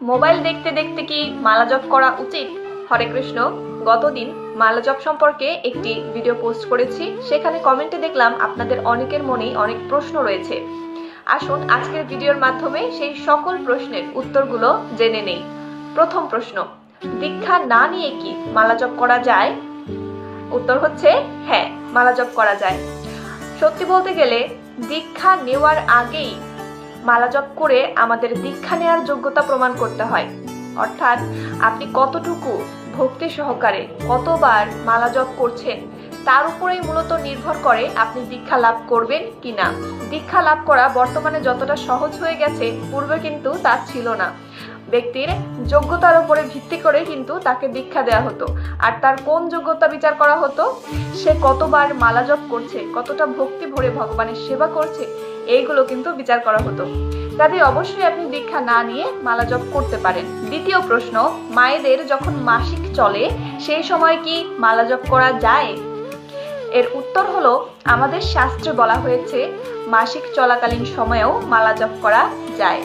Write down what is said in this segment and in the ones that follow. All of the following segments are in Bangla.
মোবাইল দেখতে দেখতে কি মালা জপ করা উচিত? হরে কৃষ্ণ, গতদিন মালা জপ সম্পর্কে একটি ভিডিও পোস্ট করেছি। সেখানে কমেন্টে দেখলাম আপনাদের অনেকের মনেই অনেক প্রশ্ন রয়েছে। আসুন আজকের ভিডিওর মাধ্যমে সেই সকল প্রশ্নের উত্তরগুলো জেনে নেই। প্রথম প্রশ্ন, দীক্ষা না নিয়ে কি মালা জপ করা যায়? উত্তর হচ্ছে হ্যাঁ মালা জপ করা যায়। সত্যি বলতে গেলে দীক্ষা নেওয়ার আগেই মালা জপ করে আমাদের দীক্ষা নেওয়ার যোগ্যতা প্রমাণ করতে হয়। অর্থাৎ আপনি কতটুকু ভক্তি সহকারে কতবার মালা জপ করছেন তার উপরেই মূলত নির্ভর করে আপনি দীক্ষা লাভ করবেন কিনা। দীক্ষা লাভ করা বর্তমানে যতটা সহজ হয়ে গেছে, পূর্বে কিন্তু তা ছিল না। ব্যক্তির যোগ্যতার উপরে ভিত্তি করে কিন্তু তাকে দীক্ষা দেওয়া হতো। আর তার কোন যোগ্যতা বিচার করা হতো? সে কতবার মালা জপ করছে, কতটা ভক্তি ভরে ভগবানের সেবা করছে, এইগুলো কিন্তু বিচার করা হতো। কাজে অবশ্যই আপনি দীক্ষা না নিয়ে মালা জপ করতে পারেন। দ্বিতীয় প্রশ্ন, মায়েদের যখন মাসিক চলে, সেই সময় কি মালা জপ করা যায়? এর উত্তর হলো, আমাদের শাস্ত্রে বলা হয়েছে, মাসিক চলাকালীন সময়েও মালা জপ করা যায়।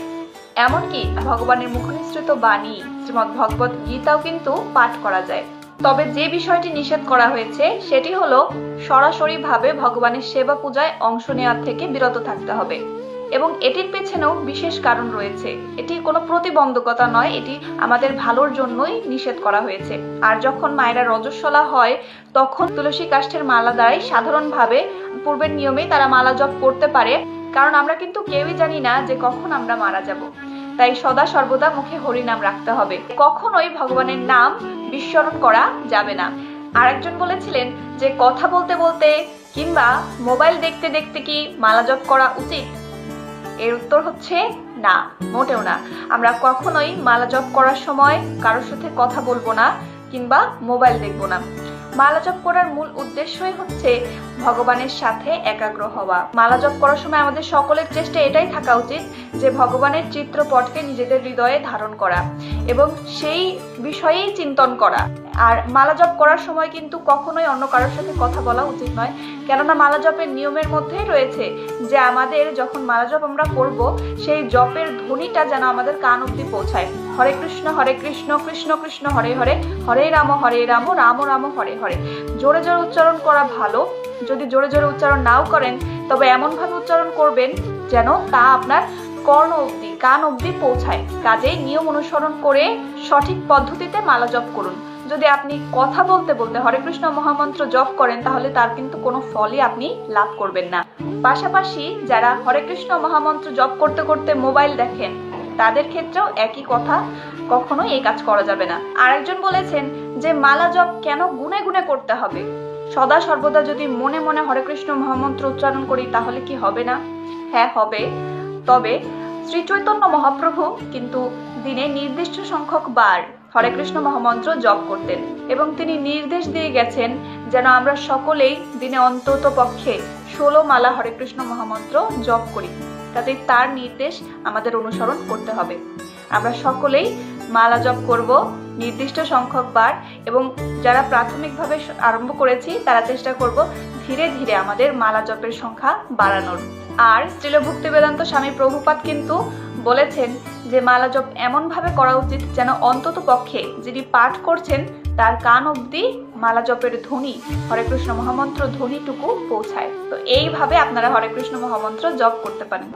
এমনকি ভগবানের মুখনিসৃত বাণী শ্রীমৎ ভগবত গীতাও কিন্তু পাঠ করা যায়। তবে যে বিষয়টি নিষেধ করা হয়েছে, সেটি হলো সরাসরি ভাবে ভগবানের সেবা পূজায় অংশ নেওয়ার থেকে বিরত থাকতে হবে। এবং এটির পেছনেও বিশেষ কারণ রয়েছে। এটি কোনো প্রতিবন্ধকতা নয়, এটি আমাদের ভালোর জন্যই নিষেধ করা হয়েছে। আর যখন মায়েরা রজস্বলা হয়, তখন তুলসী কাষ্ঠের মালা দ্বারাই সাধারণভাবে পূর্বের নিয়মেই তারা মালা জপ করতে পারে। কারণ আমরা কিন্তু কেউই জানি না যে কখন আমরা মারা যাব। তাই সদা সর্বদা মুখে হরিনাম রাখতে হবে। কখনোই ভগবানের নাম বিস্মরণ করা যাবে না। আরেকজন বলেছিলেন যে কথা বলতে বলতে কিংবা মোবাইল দেখতে দেখতে কি মালা জপ করা উচিত? এর উত্তর হচ্ছে না, মোটেও না। আমরা কখনোই মালা জপ করার সময় কারোর সাথে কথা বলব না কিংবা মোবাইল দেখব না। মালা জপ করার মূল উদ্দেশ্যই হচ্ছে ভগবানের সাথে একাগ্র হওয়া। মালা জপ করার সময় আমাদের সকলের চেষ্টা এটাই থাকা উচিত যে ভগবানের চিত্রপটকে নিজেদের হৃদয়ে ধারণ করা এবং সেই বিষয়েই চিন্তন করা। আর মালা জপ করার সময় কিন্তু কখনোই অন্য কারোর সাথে কথা বলা উচিত নয়। কেননা মালা জপের নিয়মের মধ্যেই রয়েছে যে আমাদের যখন মালা জপ আমরা করব, সেই জপের ধ্বনিটা যেন আমাদের কান অব্দি পৌঁছায়। হরে কৃষ্ণ হরে কৃষ্ণ কৃষ্ণ কৃষ্ণ, হরে হরে হরে রাম হরে রাম রাম রাম, হরে হরে। জোরে জোরে উচ্চারণ করা ভালো। যদি জোরে জোরে উচ্চারণ নাও করেন, তবে এমনভাবে উচ্চারণ করবেন যেন তা আপনার কর্ণ অবধি, কান অবধি পৌঁছায়। কাজেই নিয়ম অনুসরণ করে সঠিক পদ্ধতিতে মালা জপ করুন। যদি আপনি কথা বলতে বলতে হরে কৃষ্ণ মহামন্ত্র জপ করেন, তাহলে তার কিন্তু কোনো ফলই আপনি লাভ করবেন না। পাশাপাশি যারা হরে কৃষ্ণ মহামন্ত্র জপ করতে করতে মোবাইল দেখেন তাদের ক্ষেত্রেও একই কথা, কখনোই এই কাজ করা যাবে না। আরেকজন বলেছেন যে, মালা জপ কেন গুনে গুনে করতে হবে? সদা সর্বদা যদি মনে মনে হরে কৃষ্ণ মহামন্ত্র উচ্চারণ করি, তাহলে কি হবে না? হ্যাঁ হবে। তবে শ্রী চৈতন্য মহাপ্রভু কিন্তু দিনে নির্দিষ্ট সংখ্যক বার হরে কৃষ্ণ মহামন্ত্র জপ করতেন এবং তিনি নির্দেশ দিয়ে গেছেন যেন আমরা সকলেই দিনে অন্তত পক্ষে ষোলো মালা হরে কৃষ্ণ মহামন্ত্র জপ করি। কাজে তার নির্দেশ আমাদের অনুসরণ করতে হবে। আমরা সকলেই মালা জপ করব, নির্দিষ্ট সংখ্যক বার, এবং যারা প্রাথমিকভাবে আরম্ভ করেছি, তারা চেষ্টা করব ধীরে ধীরে আমাদের মালা জপের সংখ্যা বাড়ানোর। আর শ্রীল ভক্তি বেদান্ত স্বামী প্রভুপাত কিন্তু বলেছেন যে, মালা জপ এমনভাবে করা উচিত যেন অন্তত পক্ষে যিনি পাঠ করছেন, তার কান অবধি মালা জপের ধ্বনি, হরে কৃষ্ণ মহামন্ত্র ধ্বনিটুকু পৌঁছায়। তো এইভাবে আপনারা হরে কৃষ্ণ মহামন্ত্র জপ করতে পারেন।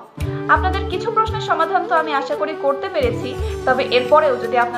আপনাদের কিছু প্রশ্নের সমাধান তো আমি আশা করি করতে পেরেছি, তবে এরপরেও যদি আপনার